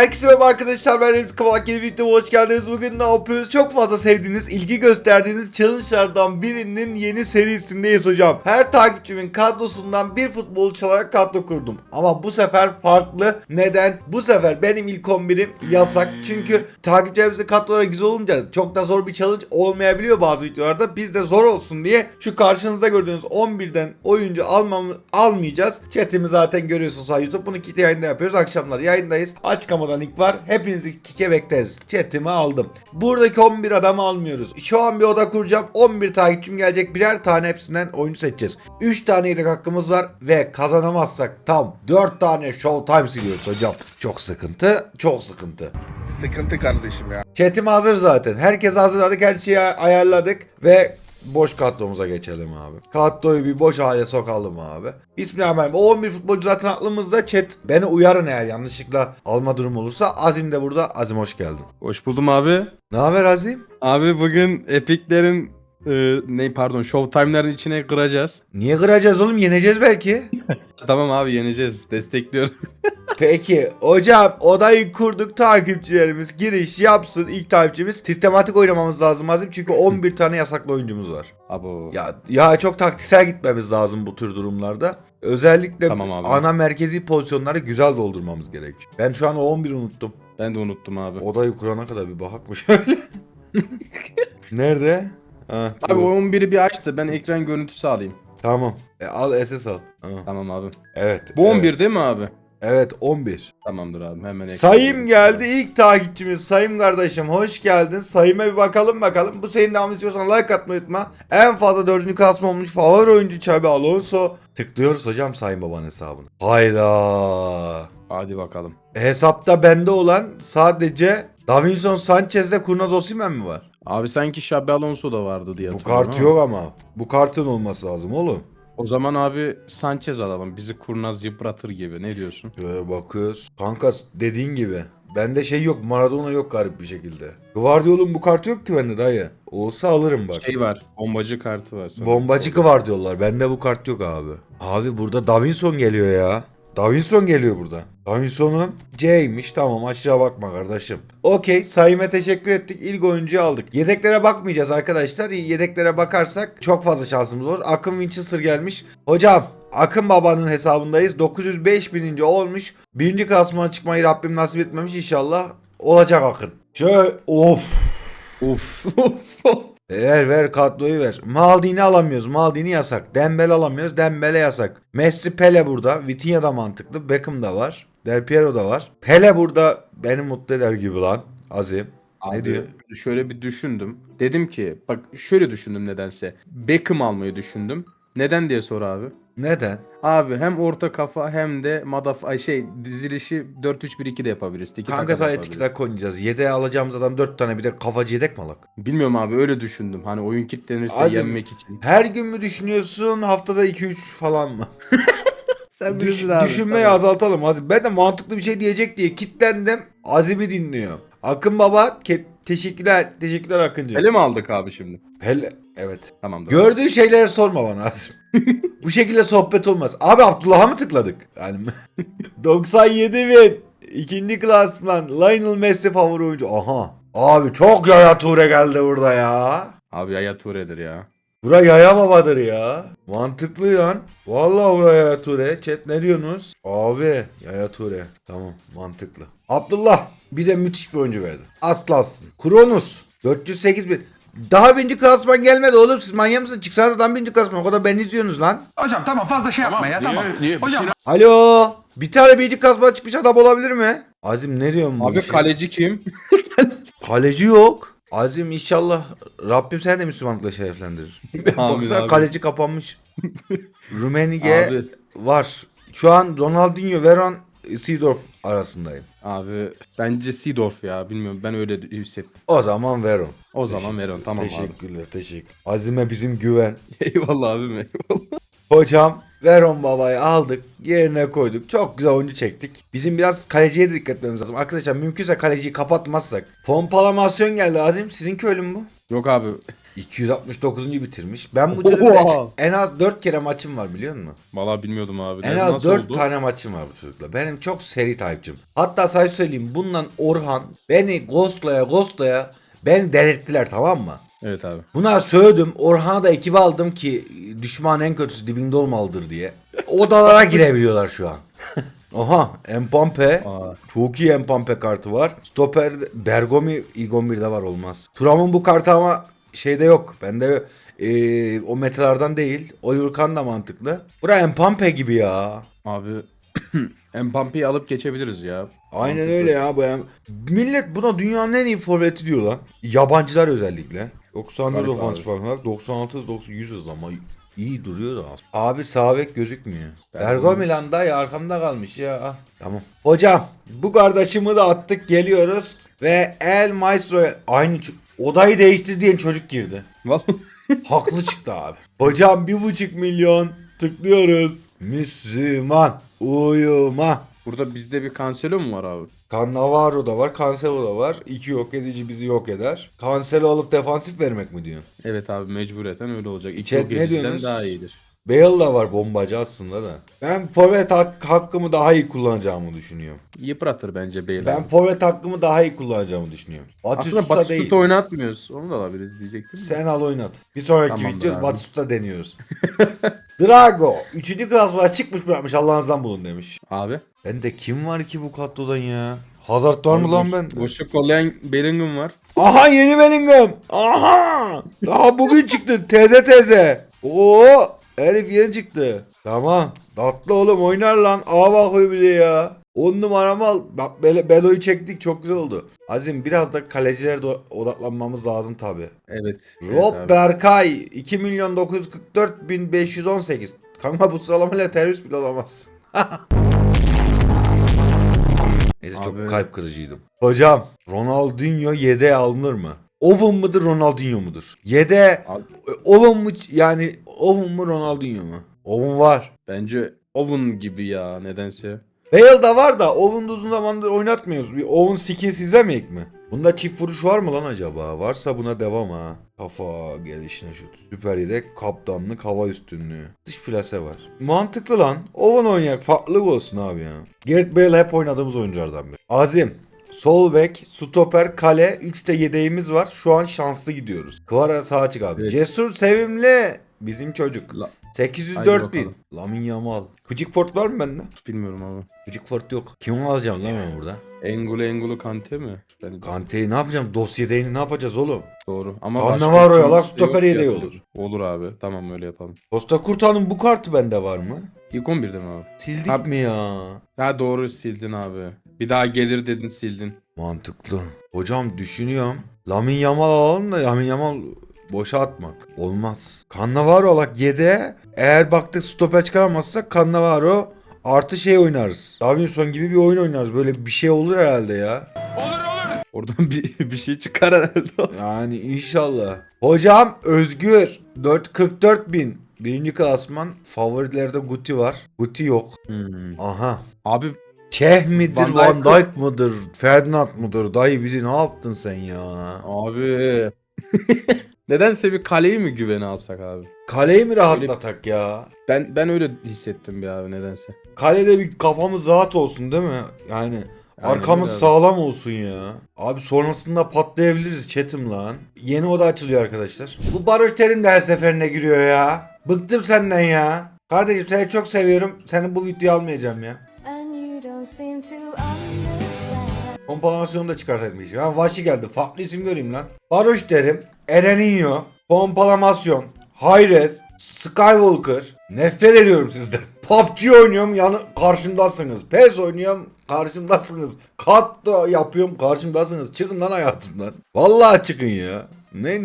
Herkese merhaba arkadaşlar ben Remzi Kavalak yeni videoma hoş geldiniz. Bugün ne yapıyoruz? Çok fazla sevdiğiniz, ilgi gösterdiğiniz challenge'lardan birinin yeni serisindeyiz hocam. Her takipçimin kadrosundan bir futbol çalarak kadro kurdum. Ama bu sefer farklı. Neden? Bu sefer benim ilk 11'im yasak. Çünkü takipçilerimizin kadroları güzel olunca çok da zor bir challenge olmayabiliyor bazı videolarda. Biz de zor olsun diye şu karşınızda gördüğünüz 11'den oyuncu almam almayacağız. Chatimi zaten görüyorsunuz YouTube. Bunu kite yayında yapıyoruz. Akşamlar yayındayız. Açıklamadan ilk var. Hepinizi kike bekleriz. Chatimi aldım. Buradaki 11 adamı almıyoruz. Şu an bir oda kuracağım. 11 takipçim gelecek. Birer tane hepsinden oyuncu seçeceğiz. 3 tane yedek hakkımız var ve kazanamazsak tam 4 tane Showtime siliyoruz hocam. Çok sıkıntı. Çok sıkıntı. Sıkıntı kardeşim ya. Chatim hazır zaten. Herkes hazırladık. Her şeyi ayarladık. Ve boş kadromuza geçelim abi. Kadroyu bir boş hale sokalım abi. Bismillahirrahmanirrahim. O 11 futbolcu zaten aklımızda. Chat beni uyarın eğer yanlışlıkla alma durumu olursa. Azim de burada. Azim hoş geldin. Hoş buldum abi. Ne haber Azim? Abi bugün Epic'lerin e, ne pardon Showtime'ların içine kıracağız. Niye kıracağız oğlum? Yeneceğiz belki. Tamam abi yeneceğiz. Destekliyorum. Peki hocam odayı kurduk takipçilerimiz giriş yapsın ilk takipçimiz. Sistematik oynamamız lazım Azim çünkü 11 tane yasaklı oyuncumuz var. Abo. Ya ya çok taktiksel gitmemiz lazım bu tür durumlarda. Özellikle Tamam abi. ana merkezi pozisyonları güzel doldurmamız gerekiyor. Ben şu an o 11'i unuttum. Ben de unuttum abi. Odayı kurana kadar bir bakak mı şöyle? Nerede? Ha, Abi bu. o 11'i bir açtı. Ben ekran görüntüsü alayım. Tamam. E, al SS al. Ha, Tamam abi. Evet. Bu evet. 11 değil mi abi? Evet 11. Tamamdır abi. Hemen ekran Sayım görüntüsü geldi alayım. ilk takipçimiz Sayım kardeşim hoş geldin. Sayıma bir bakalım bakalım. Bu senin devamı istiyorsan like atmayı unutma. En fazla dördüncü kasma olmuş favori oyuncu Xabi Alonso. Tıklıyoruz hocam Sayın Baba'nın hesabını. Hayda. Hadi bakalım. Hesapta bende olan sadece Davinson Sanchez'de Kurnaz Osimhen mi var? Abi sanki Xabi Alonso da vardı diye Bu hatırlıyorum kart ama. yok ama. Bu kartın olması lazım oğlum. O zaman abi Sanchez alalım. Bizi kurnaz yıpratır gibi. Ne diyorsun? Şöyle bakıyoruz. Kanka dediğin gibi. Bende şey yok Maradona yok garip bir şekilde. Guardiola'nın bu kartı yok ki bende dayı. Olsa alırım bak. Şey var. Bombacı kartı var. sana. Bombacı var diyorlar. Bende bu kart yok abi. Abi burada Davinson geliyor ya. Davinson geliyor burada. Davinson'un C'ymiş. Tamam aşağı bakma kardeşim. Okey sayıma teşekkür ettik. İlk oyuncuyu aldık. Yedeklere bakmayacağız arkadaşlar. Yedeklere bakarsak çok fazla şansımız olur. Akın Winchester gelmiş. Hocam Akın Baba'nın hesabındayız. 905 bininci olmuş. Birinci klasmana çıkmayı Rabbim nasip etmemiş inşallah. Olacak Akın. Şöyle of. Of. Ver ver kadroyu ver. Maldini alamıyoruz. Maldini yasak. Dembele alamıyoruz. Dembele yasak. Messi Pele burada. Vitinha da mantıklı. Beckham da var. Del Piero da var. Pele burada beni mutlu eder gibi lan. Azim. Ne Abi, diyor? Şöyle bir düşündüm. Dedim ki bak şöyle düşündüm nedense. Beckham almayı düşündüm. Neden diye sor abi. Neden? Abi hem orta kafa hem de madaf ay şey dizilişi 4-3-1-2 de yapabiliriz. Tiki Kanka taka da sadece yapabiliriz. tiki tak oynayacağız. Yedeğe alacağımız adam 4 tane bir de kafacı yedek mi alak? Bilmiyorum abi öyle düşündüm. Hani oyun kitlenirse Azim. yenmek için. Her gün mü düşünüyorsun? Haftada 2-3 falan mı? Sen Düş, düşünmeyi azaltalım Azim. Ben de mantıklı bir şey diyecek diye kitlendim. Azim'i dinliyor. Akın Baba ke- teşekkürler. Teşekkürler Akıncı. Hele mi aldık abi şimdi? Hele. Evet. Tamamdır. Gördüğün şeyleri sorma bana Azim. Bu şekilde sohbet olmaz. Abi Abdullah'a mı tıkladık? Yani 97 bin. İkinci klasman. Lionel Messi favori oyuncu. Aha. Abi çok Yaya Toure geldi burada ya. Abi Yaya Toure'dir ya. Bura Yaya babadır ya. Mantıklı lan. Vallahi bura Yaya Toure. Chat ne diyorsunuz? Abi Yaya Toure. Tamam mantıklı. Abdullah bize müthiş bir oyuncu verdi. Aslansın. Kronos. 408 bin. Daha birinci klasman gelmedi oğlum siz manyak mısınız? Çıksanız lan birinci klasman o kadar beni izliyorsunuz lan. Hocam tamam fazla şey yapma ya tamam. Hocam Alo. Bir tane birinci klasman çıkmış adam olabilir mi? Azim ne diyorsun bu Abi işe? kaleci kim? Kaleci yok. Azim inşallah Rabbim sen de Müslümanlıkla şereflendirir. Amin Baksana abi. kaleci kapanmış. Rumenige Abi, var. Şu an Ronaldinho, Veron, Seedorf arasındayım. abi bence Seedorf ya. Bilmiyorum ben öyle hissettim. O zaman Veron. O zaman Veron tamam abi. Teşekkürler, teşekkür. Azime bizim güven. Eyvallah abim eyvallah. Hocam Veron babayı aldık, yerine koyduk. Çok güzel oyuncu çektik. Bizim biraz kaleciye de dikkat etmemiz lazım. Arkadaşlar mümkünse kaleciyi kapatmazsak. Pompalamasyon geldi Azim. Sizin köylü mü bu? Yok abi. 269. bitirmiş. Ben bu Oha! çocukla en az 4 kere maçım var biliyor musun? Vallahi bilmiyordum abi. En az nasıl 4 oldu? tane maçım var bu çocukla. Benim çok seri takipçim. Hatta say söyleyeyim bundan Orhan beni ghostlaya ghostlaya beni delirttiler tamam mı? Evet abi. Buna sövdüm. Orhan'a da ekibe aldım ki düşman en kötüsü dibinde olmalıdır diye. Odalara girebiliyorlar şu an. Oha Empampe. Aa. Çok iyi Empampe kartı var. Stoper Bergomi Igon 1'de var olmaz. Turam'ın bu kartı ama şeyde yok. Bende eee, o metalardan değil. Oliver Kahn da mantıklı. Bura Empampe gibi ya. Abi Mbappe'yi alıp geçebiliriz ya. Aynen Mantıklı. öyle ya. Bu em- Millet buna dünyanın en iyi forveti diyor lan. Yabancılar özellikle. 94 Garip ofansif farkı 96 90 100 hız ama iyi duruyor da. Abi sağ bek gözükmüyor. Bergo Milan'da ya arkamda kalmış ya. Ah, Tamam. Hocam bu kardeşimi de attık geliyoruz ve El Maestro aynı odayı değiştir diyen çocuk girdi. Vallahi Haklı çıktı abi. Hocam bir buçuk milyon tıklıyoruz. Müslüman uyuma. burada bizde bir kanselo mu var abi? Cannavaro da var, Cancelo da var. İki yok edici bizi yok eder. Cancelo alıp defansif vermek mi diyorsun? Evet abi mecburiyetten öyle olacak. İki Chat yok ne ediciden diyorsunuz? daha iyidir. Bale da var bombacı aslında da. Ben forvet hak- hakkımı daha iyi kullanacağımı düşünüyorum. Yıpratır bence Bale Ben abi. forvet hakkımı daha iyi kullanacağımı düşünüyorum. Aslında Batistuta değil. Batistuta oynatmıyoruz. Onu da alabiliriz diyecektim. de. Sen al oynat. Bir sonraki Tamamdır video abi. Batistuta deniyoruz. Drago. Üçüncü klasmana çıkmış bırakmış Allah'ınızdan bulun demiş. Abi. Bende kim var ki bu kadrodan ya? Hazard var mı lan ben? Boşluk kollayan Bellingham var. Aha yeni Bellingham. Aha. Daha bugün çıktı. Teze teze. Oo. Herif yeni çıktı. Tamam. Tatlı oğlum oynar lan. Aa bakıyor bir de ya. 10 numaramı al. Bak Bel Belo'yu çektik çok güzel oldu. Azim biraz da kalecilere de odaklanmamız lazım tabi. Evet. evet Rob abi. Berkay 2 milyon 944 bin 518. Kanka bu sıralamayla terörist bile olamaz. Neyse çok kalp kırıcıydım. Hocam Ronaldinho yedeğe alınır mı? Oven mıdır Ronaldinho mudur? Yede Abi, Oven mu yani Oven mu Ronaldinho mu? Oven var. bence Owen gibi ya nedense. Bale da var da Owen'da uzun zamandır oynatmıyoruz. Bir Owen skills izlemeyek mi? Bunda çift vuruş var mı lan acaba? Varsa buna devam ha. Kafa gelişine şut. Süper yedek kaptanlık hava üstünlüğü. Dış plase var. Mantıklı lan. Owen oynayak farklılık olsun abi ya. Gareth Bale hep oynadığımız oyunculardan biri. Azim. Sol bek, stoper, kale. 3 de yedeğimiz var. Şu an şanslı gidiyoruz. Kvara sağa çık abi. Evet. Cesur, sevimli. Bizim çocuk. La- 804 Haydi bin. Lamin Yamal. Pickford var mı bende? Bilmiyorum abi. Pickford yok. Kim alacağım lan ben burada? Engolo Engolo Kante mi? Ben Kante'yi ne yapacağım? Dosya yedeğini ne yapacağız oğlum? doğru. Ama Cannavaro başka yalak, kimse stoper yok yedeği olur. Olur abi. Tamam öyle yapalım. Costa Kurta'nın bu kartı bende var mı? İlk 11'de mi abi? Sildik Abi- mi ya? Ha doğru sildin abi. Bir daha gelir dedin sildin. Mantıklı. Hocam düşünüyorum. Lamin Yamal alalım da Lamin Yamal boşa atmak. Olmaz. Cannavaro alak 7'e. Eğer baktık stoper çıkaramazsak Cannavaro artı şey oynarız. Davinson gibi bir oyun oynarız. Böyle bir şey olur herhalde ya. Oradan bir, bir şey çıkar herhalde. Yani inşallah. Hocam Özgür 444 bin. Birinci klasman favorilerde Guti var. Guti yok. Hmm. Aha. Abi Çeh midir, Van Van Dijk- Dijk mıdır, Ferdinand mıdır? Dayı bizi ne yaptın sen ya? abi. Nedense bir kaleyi mi güvene alsak abi? Kaleyi mi rahatlatak ya? Ben ben öyle hissettim bir abi nedense. Kalede bir kafamız rahat olsun değil mi? Yani Aynen arkamız öyle abi. sağlam olsun ya. Abi sonrasında patlayabiliriz chatim lan. Yeni oda açılıyor arkadaşlar. Bu Barış Terim de her seferine giriyor ya. Bıktım senden ya. Kardeşim seni çok seviyorum. Senin bu videoyu almayacağım ya. Pompalamasyonu da çıkartayım. Ha Vaşi geldi. Farklı isim göreyim lan. Barış derim. Ereninho. Pompalamasyon. Hayres. Skywalker. Nefret ediyorum sizden. PUBG oynuyorum yanı karşımdasınız. PES oynuyorum karşımdasınız. Kat da yapıyorum karşımdasınız. Çıkın lan hayatımdan. Vallahi çıkın ya. Ne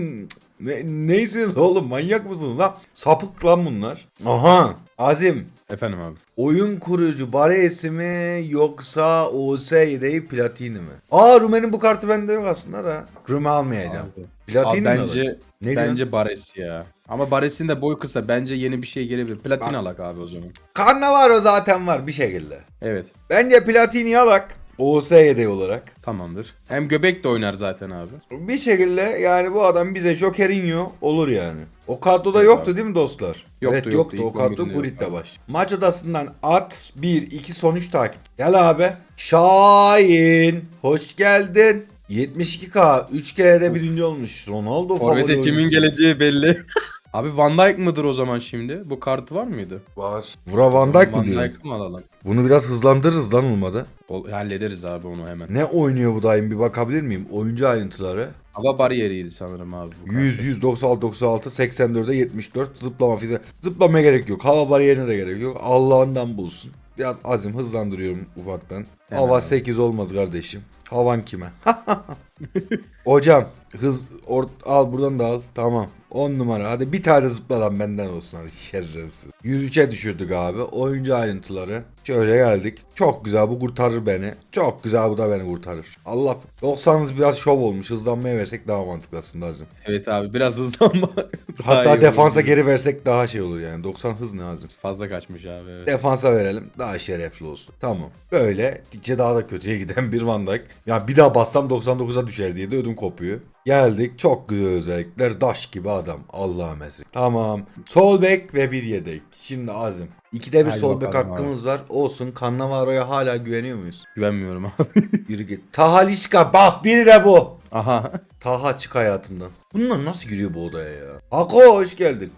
ne neysiniz oğlum manyak mısınız lan? Sapık lan bunlar. Aha. Azim. Efendim abi. Oyun kurucu Baresi mi yoksa OS yedeği Platini mi? Aa Rumen'in bu kartı bende yok aslında da. Rume almayacağım. Abi. Platini Abi mi bence alır? Ne diyorsun? bence Bares ya. Ama Bares'in de boy kısa. Bence yeni bir şey gelebilir. Platin alak abi o zaman. Cannavaro zaten var bir şekilde. Evet. Bence Platini alak. OS yedeği olarak. Tamamdır. Hem göbek de oynar zaten abi. Bir şekilde yani bu adam bize Jokerinho olur yani. O kadroda Evet yoktu abi. değil mi dostlar? Yoktu, evet yoktu. yoktu. O kadro 11'inde Gulit'le yoktu. baş. Maç odasından at 1 2 son 3 takip. Gel abi. Şahin. Hoş geldin. 72k 3 kere de birinci olmuş. Ronaldo favori Forvet'e kimin geleceği belli. abi Van Dijk mıdır o zaman şimdi? Bu kartı var mıydı? Var. Bura Van Dijk mı Van diyor? Dijk mı alalım? Bunu biraz hızlandırırız lan olmadı. Ol- hallederiz abi onu hemen. Ne oynuyor bu daim bir bakabilir miyim? Oyuncu ayrıntıları. Hava bariyeriydi sanırım abi. bu kart. 100, 100, 96, 96, 84'e 74 zıplama fiziği. Zıplamaya gerek yok. Hava bariyerine de gerek yok. Allah'ından bulsun. Biraz azim hızlandırıyorum ufaktan. Hemen Hava abi. 8 olmaz kardeşim. Havan kime? Hocam hız or, al buradan da al. Tamam. 10 numara. Hadi bir tane zıpla lan benden olsun hadi şerefsiz. 103'e düşürdük abi. Oyuncu ayrıntıları. Şöyle geldik. Çok güzel bu kurtarır beni. Çok güzel bu da beni kurtarır. Allah 90'ımız biraz şov olmuş. Hızlanmaya versek daha mantıklı aslında azim. Evet abi biraz hızlanma. Hatta defansa olur. geri versek daha şey olur yani. 90 hız ne azim. Fazla kaçmış abi evet. Defansa verelim. Daha şerefli olsun. Tamam. Böyle gittikçe daha da kötüye giden bir Van Dijk. Ya bir daha bassam 99'a düşer diye de ödüm kopuyor. Geldik. Çok güzel özellikler. Daş gibi adam. Allah'ım esir. Tamam. Sol bek ve bir yedek. Şimdi Azim. İkide bir sol bek bakalım hakkımız var. Olsun. Cannavaro'ya hala güveniyor muyuz? Güvenmiyorum abi. Yürü git. Tahalişka. Bak biri de bu. Aha. Taha çık hayatımdan. Bunlar nasıl giriyor bu odaya ya? Hako hoş geldin.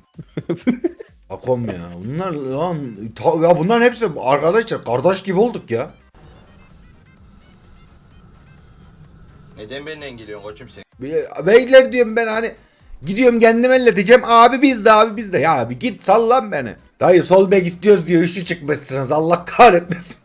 Hakom ya. Bunlar lan ta- ya bunların hepsi arkadaşlar kardeş gibi olduk ya. Neden benimle geliyorsun koçum sen? Be- Beyler diyorum ben hani gidiyorum kendim elleteceğim. Abi biz de abi biz de. Ya abi git sallan beni. Dayı sol bek istiyoruz diyor üçlü çıkmışsınız. Allah kahretmesin.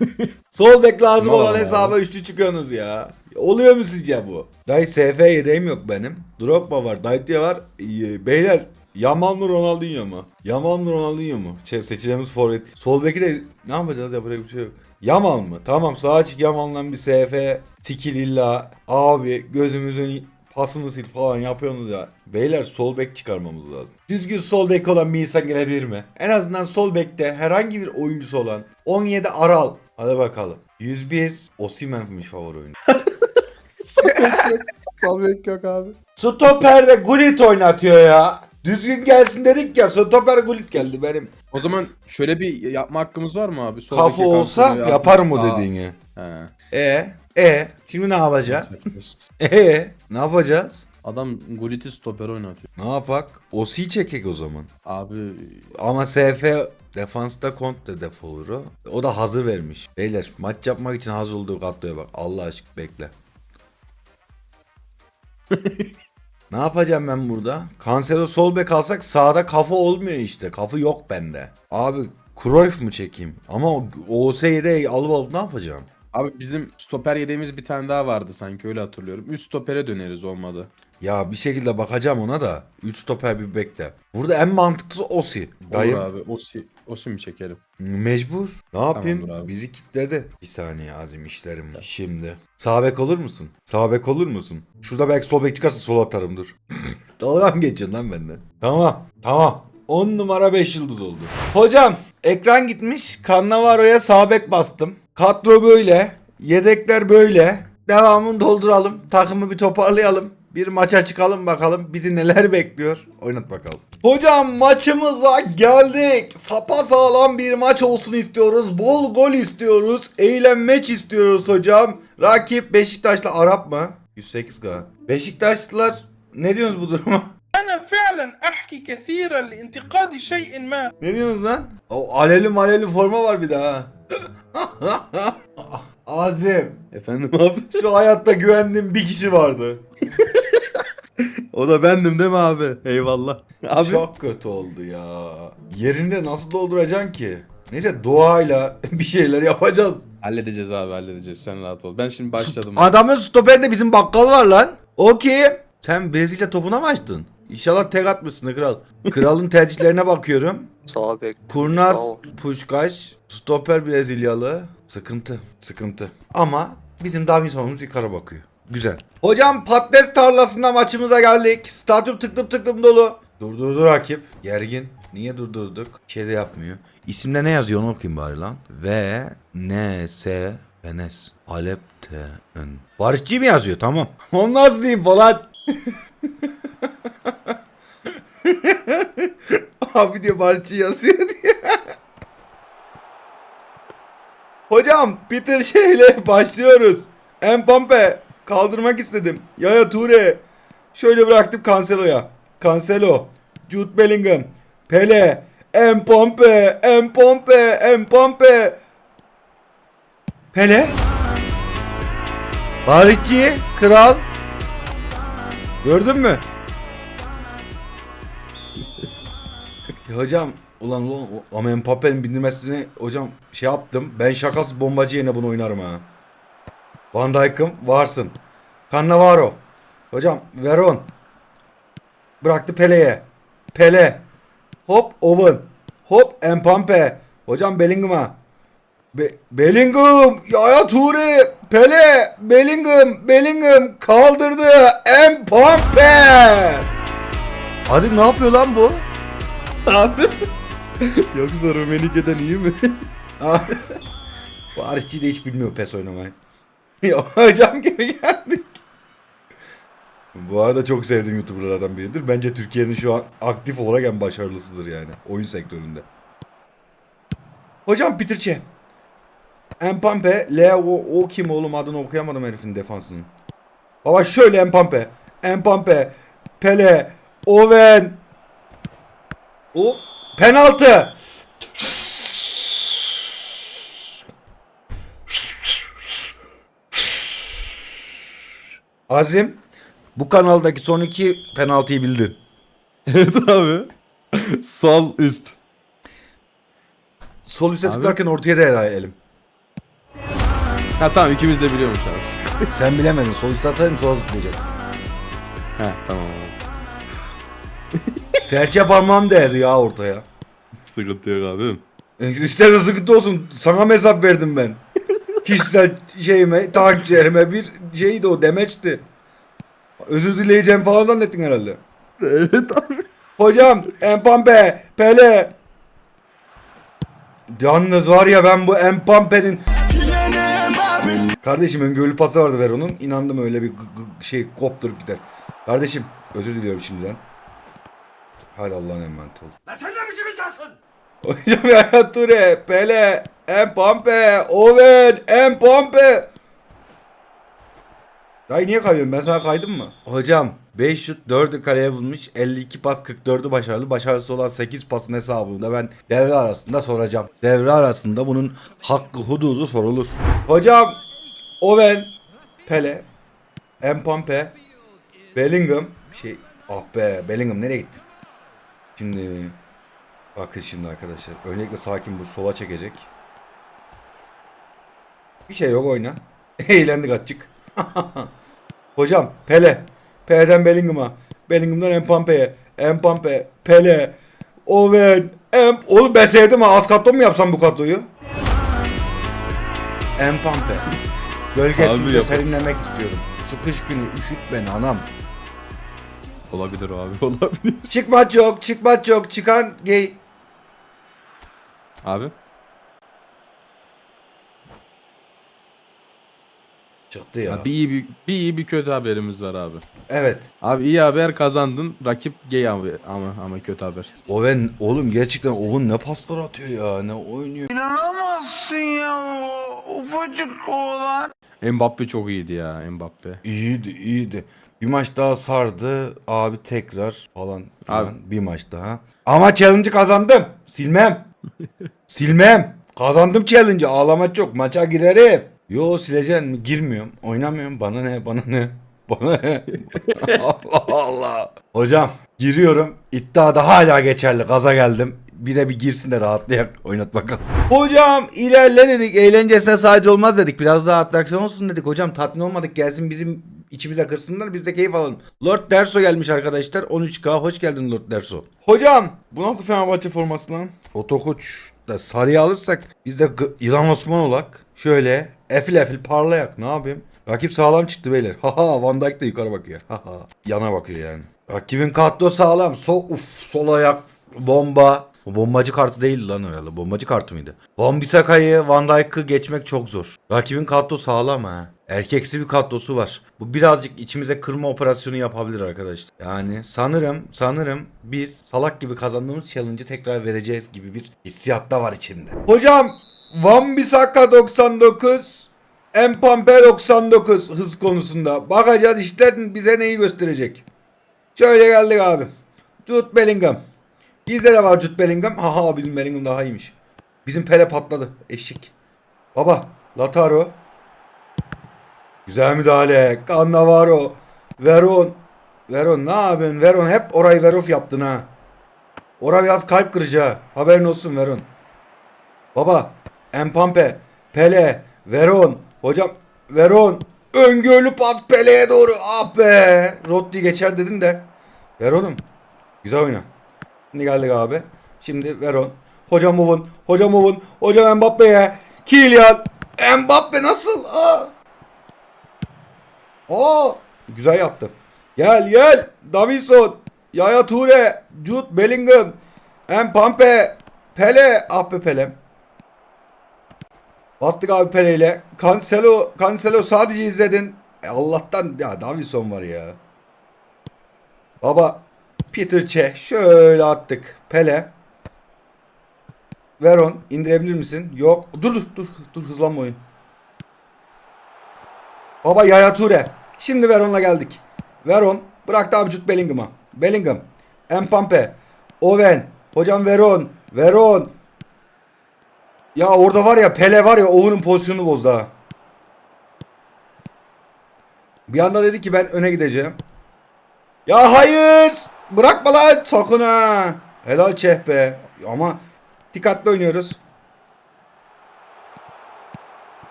sol bek lazım Vallahi olan hesaba üçlü çıkıyorsunuz ya. Oluyor mu sizce bu? Dayı SF yedeğim yok benim. Drogba var. Dayıtya var. Ee, Beyler Yamal mı Ronaldinho mu? Yamal mı Ronaldinho mu? Şey, seçeceğimiz forvet. Sol beki de ne yapacağız yapacak bir şey yok. Yamal mı? Tamam sağ açık Yamal'dan bir SF. Tikil illa. Abi gözümüzün pasını sil falan yapıyorsunuz ya. Beyler sol bek çıkarmamız lazım. Düzgün sol bek olan bir insan gelebilir mi? En azından sol bekte herhangi bir oyuncusu olan 17 Aral. Hadi bakalım. 101 Osimhen'miş favori oyuncu. Sabek yok abi. Stoper'de Gullit oynatıyor ya. Düzgün gelsin dedik ya. Stoper Gullit geldi benim. O zaman şöyle bir yapma hakkımız var mı abi? Kafa Soldaki olsa kampını yaparım o Aa, dediğini. he. E e şimdi ne yapacağız? E ne yapacağız? Adam Gullit'i stoper oynatıyor. Ne yapak? Osi çekek o zaman. Abi Ama SF defansta Conte def olur o. O da hazır vermiş. Beyler maç yapmak için hazır olduğu kadroya bak. Allah aşkına bekle. ne yapacağım ben burada? Cancelo sol bek alsak sağda kafa olmuyor işte. Kafa yok bende. Abi Cruyff mu çekeyim? Ama OS'yi alıp alıp ne yapacağım? Abi bizim stoper yedeğimiz bir tane daha vardı sanki öyle hatırlıyorum. Üst stopere döneriz olmadı. Ya bir şekilde bakacağım ona da. 3 stoper bir bekle. Burada en mantıklısı Osi. Olur Dayım. abi. Osi, Osi mi çekelim? Mecbur. Ne yapayım? Abi. Bizi kitledi. Bir saniye Azim işlerim var. Şimdi. Sağ bek olur musun? Sağ bek olur musun? Şurada belki sol bek çıkarsa sol atarım dur. Dalga mı geçiyorsun lan benden? Tamam. Tamam. 10 numara 5 yıldız oldu. Hocam ekran gitmiş. Cannavaro'ya sağ bek bastım. Kadro böyle. Yedekler böyle. Devamını dolduralım. Takımı bir toparlayalım. Bir maça çıkalım bakalım bizi neler bekliyor. Oynat bakalım. Hocam maçımıza geldik. Sapa sağlam bir maç olsun istiyoruz. Bol gol istiyoruz. Eğlenmeç istiyoruz hocam. Rakip Beşiktaş'la Arap mı? 108K. Beşiktaşlılar ne diyorsunuz bu duruma? أنا فعلا أحكي كثيرا لانتقاد شيء ما Ne diyorsunuz lan? O aleli maleli forma var bir daha. Azim. Efendim abi? Şu hayatta güvendiğim bir kişi vardı. O da bendim değil mi abi? Eyvallah. Abi Çok kötü oldu ya. Yerinde nasıl dolduracaksın ki? Neyse duayla bir şeyler yapacağız. halledeceğiz abi halledeceğiz. Sen rahat ol. Ben şimdi başladım. Adamın stoperinde bizim bakkal var lan. O kim? Sen Brezilya topuna mı açtın? İnşallah tek atmışsın kral. Kralın tercihlerine bakıyorum. Sağ bek. Kurnaz. Puşkaş, stoper Brezilyalı. Sıkıntı, sıkıntı. Ama bizim Davinson'umuz yukarı bakıyor. Güzel. Hocam patates tarlasında maçımıza geldik. Stadyum tıklım tıklım dolu. Durdurdu rakip. Gergin. Niye durdurduk? Bir şey de yapmıyor. İsimde ne yazıyor onu okuyayım bari lan. V, N, S, Enes. Alep'ten. Barışçı mı yazıyor? Tamam. Onu nasıl diyeyim falan. Abi diyor Barışçı yazıyor diye. Hocam Peter şeyle başlıyoruz. Empampe kaldırmak istedim. Yaya Ture. Şöyle bıraktım Cancelo'ya. Cancelo. Jude Bellingham. Pele. Empampe. Empampe. Empampe. Pele. Barışçı. Kral. Gördün mü? Ya hocam ulan ulan ama Mbappe'nin bindirmesini hocam şey yaptım. Ben şakası bombacı yerine bunu oynarım ha. Van Dijk'ım varsın. Cannavaro. Hocam Veron. Bıraktı Pele'ye. Pele. Hop Owen. Hop Empampe. Hocam Bellingham'a. Be Bellingham. Yaya Toure. Pele. Bellingham. Bellingham. Kaldırdı. Empampe. Hadi ne yapıyor lan bu? Abi. Yoksa Rumenike'den iyi mi? Barışçı da hiç bilmiyor pes oynamayı. ya hocam geri geldik. Bu arada çok sevdiğim YouTuber'lardan biridir. Bence Türkiye'nin şu an aktif olarak en başarılısıdır yani. Oyun sektöründe. Hocam Peterçe. Empampe. Leo o, kim oğlum adını okuyamadım herifin defansının. Baba şöyle Empampe. Empampe. Pele. Owen. Of. Penaltı. Azim bu kanaldaki son iki penaltıyı bildin. evet abi. Sol üst. Sol üstte Abi. tıklarken ortaya da elim. Ha tamam ikimiz de biliyormuş abi. Sen bilemedin. Sol üstte atarım sola zıplayacak. ha tamam abi. Serçe parmağım değdi ya ortaya. Sıkıntı yok abi. E, İster sıkıntı olsun. Sana mesaj verdim ben. Kişisel şeyime, takipçilerime bir şeydi o demeçti. Özür dileyeceğim falan zannettin herhalde. Evet abi. Hocam Empampe, Pele. Yalnız var ya ben bu Empampe'nin Kardeşim öngörülü pası vardı Veron'un. İnandım öyle bir şey kopturup gider. Kardeşim özür diliyorum şimdiden. Hadi Allah'ın emanet ol. Lan sen ne biçim insansın? Hocam ya Ture, Pele, Empampe, Owen, Empampe. Ya niye kayıyorum ben sana kaydım mı? Hocam 5 şut 4'ü kaleye bulmuş 52 pas 44'ü başarılı başarısız olan 8 pasın hesabını da ben devre arasında soracağım. Devre arasında bunun hakkı hududu sorulur. Hocam Owen, Pele, Empampe, Bellingham şey ah be Bellingham nereye gitti? Şimdi bakın şimdi arkadaşlar öncelikle sakin bu sola çekecek. Bir şey yok oyna. Eğlendik açık. Hocam Pele. Pele'den Bellingham'a. Bellingham'dan Empampe'ye. Empampe. Pele. Owen. Emp. Oğlum ben sevdim ha. Az katlo mu yapsam bu kadroyu? Empampe. Abi Gölgesinde serinlemek istiyorum. Şu kış günü üşüt beni anam. Olabilir abi olabilir. Çıkmaç yok. Çıkmaç yok. Çıkan gay. Abi. Çıktı ya. Ha, bir iyi bir, bir iyi bir kötü haberimiz var abi. Evet. Abi iyi haber kazandın. Rakip gay abi ama ama kötü haber. Owen oğlum gerçekten Owen ne paslar atıyor ya. Ne oynuyor. İnanamazsın ya o ufacık oğlan. Mbappe çok iyiydi ya Mbappe. İyiydi iyiydi. Bir maç daha sardı. Abi tekrar falan filan. Abi. Bir maç daha. Ama challenge'ı kazandım. Silmem. Silmem. Kazandım challenge'ı. Ağlama çok. Maça girerim. Yo sileceksin mi? Girmiyorum. Oynamıyorum. Bana ne? Bana ne? Bana ne? Allah Allah. Hocam giriyorum. İddia da hala geçerli. Gaza geldim. Bir de bir girsin de rahatlayak. Oynat bakalım. Hocam ilerle dedik. Eğlencesine sadece olmaz dedik. Biraz daha atraksiyon olsun dedik. Hocam tatmin olmadık. Gelsin bizim içimize kırsınlar. Biz de keyif alalım. Lord Derso gelmiş arkadaşlar. 13K. Hoş geldin Lord Derso. Hocam bu nasıl Fenerbahçe forması lan? Otokoç da sarıyı alırsak biz de İlhan Osman olak. Şöyle efil efil parlayak. Ne yapayım? Rakip sağlam çıktı beyler. Haha Van Dijk de yukarı bakıyor. Haha yana bakıyor yani. Rakibin kadro sağlam. So uf sol ayak bomba. O bombacı kartı değildi lan herhalde. Bombacı kartı mıydı? Van Bissaka'yı Van Dijk'ı geçmek çok zor. Rakibin kadrosu sağlam ha. Erkeksi bir kadrosu var. Bu birazcık içimize kırma operasyonu yapabilir arkadaşlar. Yani sanırım sanırım biz salak gibi kazandığımız challenge'ı tekrar vereceğiz gibi bir hissiyat da var içinde. Hocam Van Bissaka 99 Empampe 99 hız konusunda. Bakacağız işler bize neyi gösterecek. Şöyle geldik abi. Jude Bellingham. Bizde de var Jude Bellingham. Haha bizim Bellingham daha iyiymiş. Bizim Pele patladı. Eşik. Baba. Lataro. Güzel müdahale. Cannavaro. Veron. Veron ne yapıyorsun? Veron hep orayı Verof yaptın ha. Ora biraz kalp kırıcı ha. Haberin olsun Veron. Baba. Empampe. Pele. Veron. Hocam. Veron. Öngörülü pas Pele'ye doğru. Ah be. Rotti geçer dedim de. Veron'um. Güzel oyna. Şimdi geldik abi. Şimdi Veron. Hocam Owen. Hocam Owen. Hocam Mbappe'ye. Kylian. Mbappe nasıl? Aa. Aa. Güzel yaptı. Gel gel. Davinson. Yaya Toure. Jude Bellingham. Mbappe. Pele. Ah be Pele. Bastık abi Pele ile. Cancelo. Cancelo sadece izledin. E Allah'tan ya Davinson var ya. Baba Peter Çe şöyle attık. Pele. Veron indirebilir misin? Yok. Dur dur dur dur hızlanma oyun. Baba Yaya Ture. Şimdi Veron'la geldik. Veron bıraktı Jude Bellingham'a. Bellingham. Empampe. Owen. Hocam Veron. Veron. Ya orada var ya Pele var ya Owen'ın pozisyonunu bozdu ha. Bir anda dedi ki ben öne gideceğim. Ya hayır. Bırakma lan sakın ha. Helal Çeh be. Ama dikkatli oynuyoruz.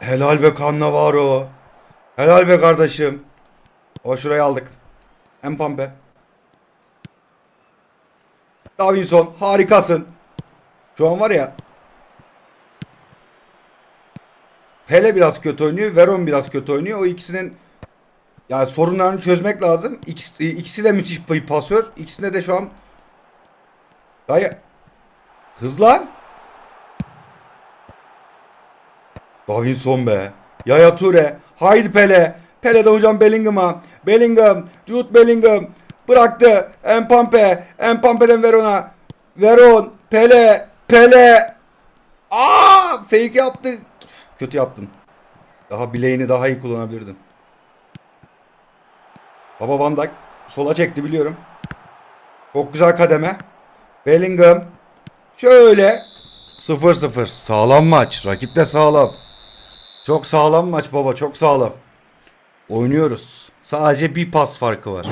Helal be Cannavaro. Helal be kardeşim. O şurayı aldık. Empampe. Davinson harikasın. Şu an var ya. Pele biraz kötü oynuyor. Veron biraz kötü oynuyor. O ikisinin yani sorunlarını çözmek lazım. İkisi, ikisi de müthiş bir pasör. İkisinde de şu an Dayı Hızlan. Davinson be. Yaya Ture. Haydi Pele. Pele de hocam Bellingham'a. Bellingham. Jude Bellingham. Bıraktı. Empampe. Empampe'den Veron'a. Veron. Pele. Pele. Aa, fake yaptı. Kötü yaptın. Daha bileğini daha iyi kullanabilirdin. Baba Van Dijk sola çekti biliyorum. Çok güzel kademe. Bellingham. Şöyle 0-0. Sağlam maç. Rakip de sağlam. Çok sağlam maç baba. Çok sağlam. Oynuyoruz. Sadece bir pas farkı var.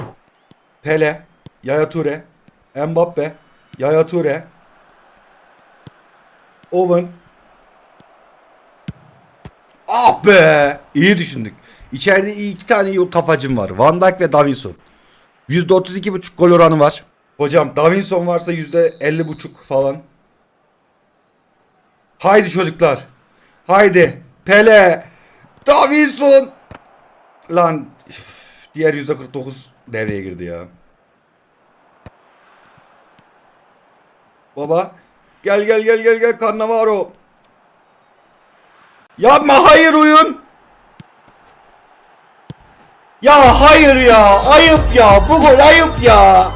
Pele. Yaya Toure. Mbappe. Yaya Toure. Owen. Ah be! İyi düşündük. İçeride iki tane iyi kafacım var. Van Dijk ve Davinson. %32,5 gol oranı var. Hocam Davinson varsa %50,5 falan. Haydi çocuklar. Haydi. Pele. Davinson. Lan üf, diğer %49 devreye girdi ya. Baba. Gel gel gel gel gel Cannavaro. Yapma hayır oyun. Ya hayır ya. Ayıp ya. Bu gol ayıp ya.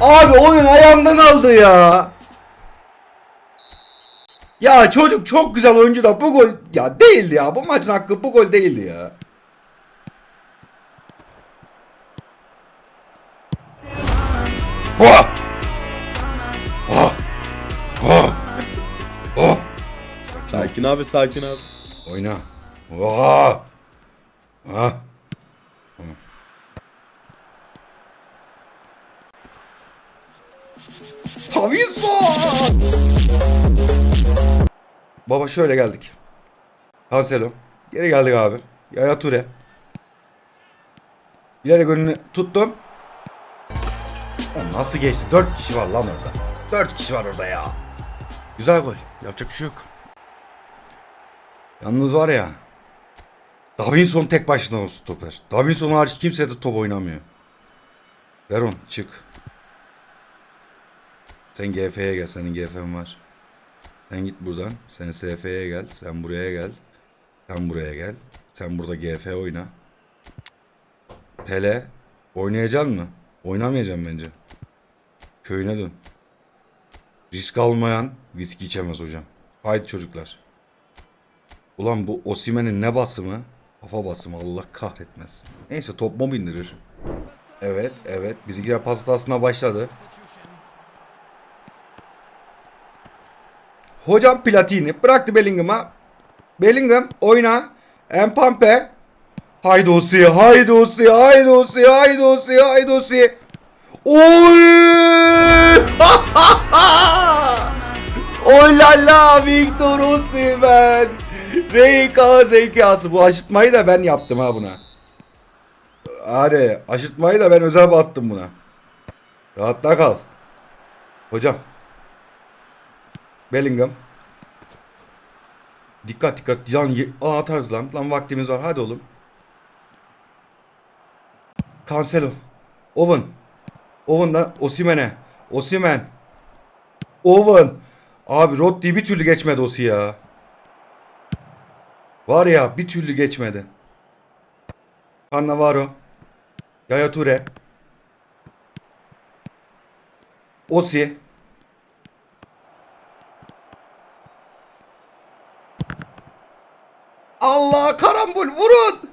Abi oyun ayağımdan aldı ya. Ya çocuk çok güzel oyuncu da bu gol ya değildi ya. Bu maçın hakkı bu gol değildi ya. Oh! Oh! Oh! Oh! Sakin abi sakin abi. Oyna. Oha! Ha. Tavizon! Baba şöyle geldik. Cancelo. Geri geldik abi. Yaya Ture. İleri gönlünü tuttum. Lan nasıl geçti? 4 kişi var lan orada. 4 kişi var orada ya. Güzel gol. Yapacak bir şey yok. Yalnız var ya. Davinson tek başına o stoper. Davinson hariç kimse de top oynamıyor. Veron çık. Sen GF'ye gel. Senin GF'in var. Sen git buradan. Sen SF'ye gel. Sen buraya gel. Sen buraya gel. Sen burada GF oyna. Pele. Oynayacaksın mı? Oynamayacaksın bence. Köyüne dön. Risk almayan viski içemez hocam. Haydi çocuklar. Ulan bu Osimen'in ne basımı? Kafa basımı Allah kahretmesin. Neyse top mu bindirir? Evet evet bizimkiler pas hatasına başladı. Hocam Platini bıraktı Bellingham'a. Bellingham oyna. Empampe. Haydi Osi, haydi Osi, haydi Osi, haydi Osi, haydi Osi. Oy! Oy la la Victor Osimhen. RK zekası. Bu aşıtmayı da ben yaptım ha buna. Hadi aşıtmayı da ben özel bastım buna. Rahatta kal. Hocam. Bellingham. Dikkat dikkat. Yan Aa, atarız lan. Lan vaktimiz var. Hadi oğlum. Cancelo. Owen. Owen'dan Osimen'e. Osimen. Owen. Abi Rodri bir türlü geçmedi Osi ya. Var ya bir türlü geçmedi. Cannavaro. Yaya Toure. Osi. Karambol vurun.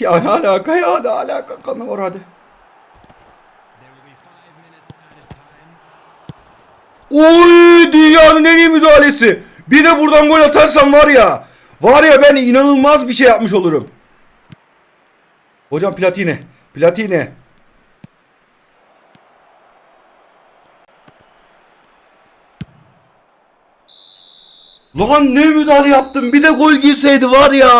Ya ne alaka ya ne alaka Cannavaro hadi. Oy dünyanın en iyi müdahalesi. Bir de buradan gol atarsam var ya. Var ya ben inanılmaz bir şey yapmış olurum. Hocam Platini. Platini. Lan ne müdahale yaptım. Bir de gol girseydi var ya.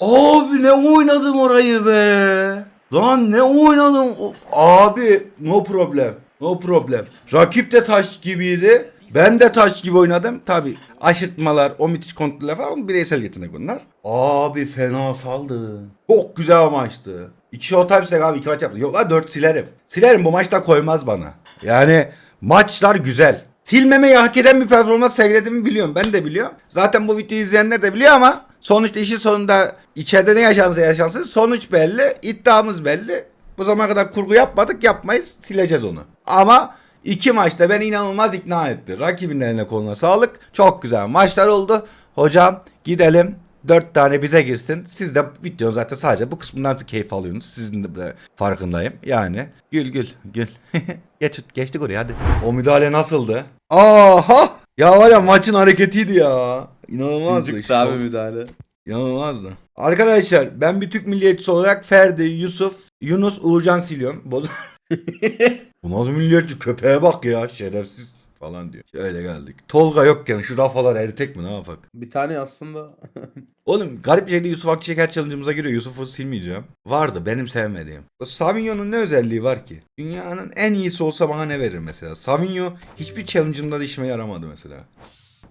Abi ne oynadım orayı be. Lan ne oynadım. Abi no problem. No problem. Rakip de taş gibiydi. Ben de taş gibi oynadım. Tabi aşırtmalar, o müthiş kontroller falan bireysel yetenek bunlar. Abi fena saldı. Çok güzel maçtı. İki shot time abi iki maç yaptı. Yok lan dört silerim. Silerim bu maçta koymaz bana. Yani maçlar güzel. Silmemeyi hak eden bir performans sergilediğimi biliyorum. Ben de biliyorum. Zaten bu videoyu izleyenler de biliyor ama sonuçta işin sonunda içeride ne yaşansa yaşansın sonuç belli. iddiamız belli. Bu zamana kadar kurgu yapmadık yapmayız sileceğiz onu. Ama iki maçta beni inanılmaz ikna etti. Rakibin eline koluna sağlık. Çok güzel maçlar oldu. Hocam gidelim. Dört tane bize girsin. Siz de videonun zaten sadece bu kısmından keyif alıyorsunuz. Sizin de, de farkındayım. Yani gül gül gül. Geç, geçtik oraya hadi. O müdahale nasıldı? Aha! Ya var ya maçın hareketiydi ya. İnanılmazdı. Çıktı abi müdahale. İnanılmazdı. Arkadaşlar ben bir Türk milliyetçisi olarak Ferdi, Yusuf, Yunus, Uğurcan siliyorum. Boz Bu nasıl milliyetçi köpeğe bak ya şerefsiz falan diyor. Şöyle geldik. Tolga yokken şu rafalar eritek mi ne yapak? Bir tane aslında Oğlum garip bir şekilde Yusuf Akçeker challenge'ımıza giriyor. Yusuf'u silmeyeceğim. Vardı benim sevmediğim. O Savinho'nun ne özelliği var ki? Dünyanın en iyisi olsa bana ne verir mesela? Savinho hiçbir challenge'ımda da işime yaramadı mesela.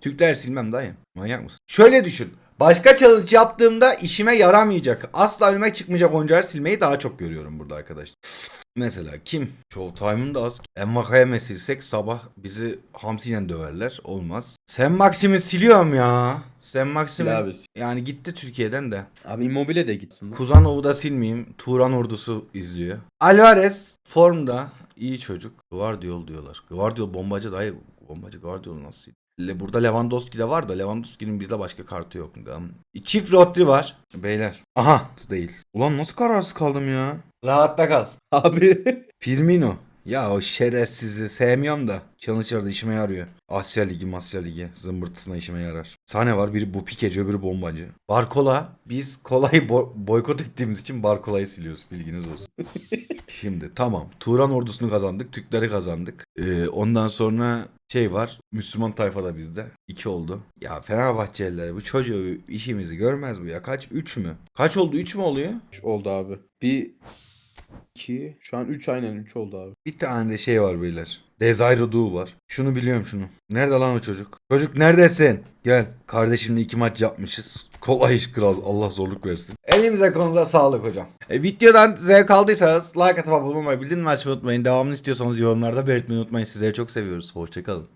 Türkler silmem dayı. Manyak mısın? Şöyle düşün. Başka challenge yaptığımda işime yaramayacak. Asla önüme çıkmayacak oyuncuları silmeyi daha çok görüyorum burada arkadaşlar. Mesela kim? Showtime'ın da az. Envakaya'ya silsek sabah bizi hamsiyle döverler. Olmaz. Sen Maxim'i siliyorum ya. Sen Maxim'i Sil abi. yani gitti Türkiye'den de. Abi Immobile de gitsin. Kuzanov'u da silmeyeyim. Turan ordusu izliyor. Alvarez formda. iyi çocuk. Guardiol diyorlar. Guardiol bombacı dayı. Bombacı Guardiol nasıl? Le, burada Lewandowski de var da Lewandowski'nin bizde başka kartı yok. Çift Rodri var. Beyler. Aha. Değil. Ulan nasıl kararsız kaldım ya? Rahatta kal. Abi. Firmino. Ya o şerefsizi sevmiyorum da. Challenger'da işime yarıyor. Asya Ligi, Masya Ligi zımbırtısına işime yarar. Sahne var biri bu pikeci öbürü bombacı. Barkola biz kolayı bo- boykot ettiğimiz için Barkola'yı siliyoruz bilginiz olsun. Şimdi tamam Turan ordusunu kazandık Türkleri kazandık. Ee, ondan sonra şey var Müslüman tayfa da bizde. iki oldu. Ya Fenerbahçeliler bu çocuğu işimizi görmez bu ya. Kaç? Üç mü? Kaç oldu? Üç mü oluyor? Oldu abi. Bir 2 şu an 3 aynen 3 oldu abi. Bir tane de şey var beyler. Desire Do var. Şunu biliyorum şunu. Nerede lan o çocuk? Çocuk neredesin? Gel. Kardeşimle iki maç yapmışız. Kolay iş kral. Allah zorluk versin. Elimize kolumuza sağlık hocam. E, videodan zevk aldıysanız like atıp abone olmayı bildirim açmayı unutmayın. Devamını istiyorsanız yorumlarda belirtmeyi unutmayın. Sizleri çok seviyoruz. Hoşçakalın.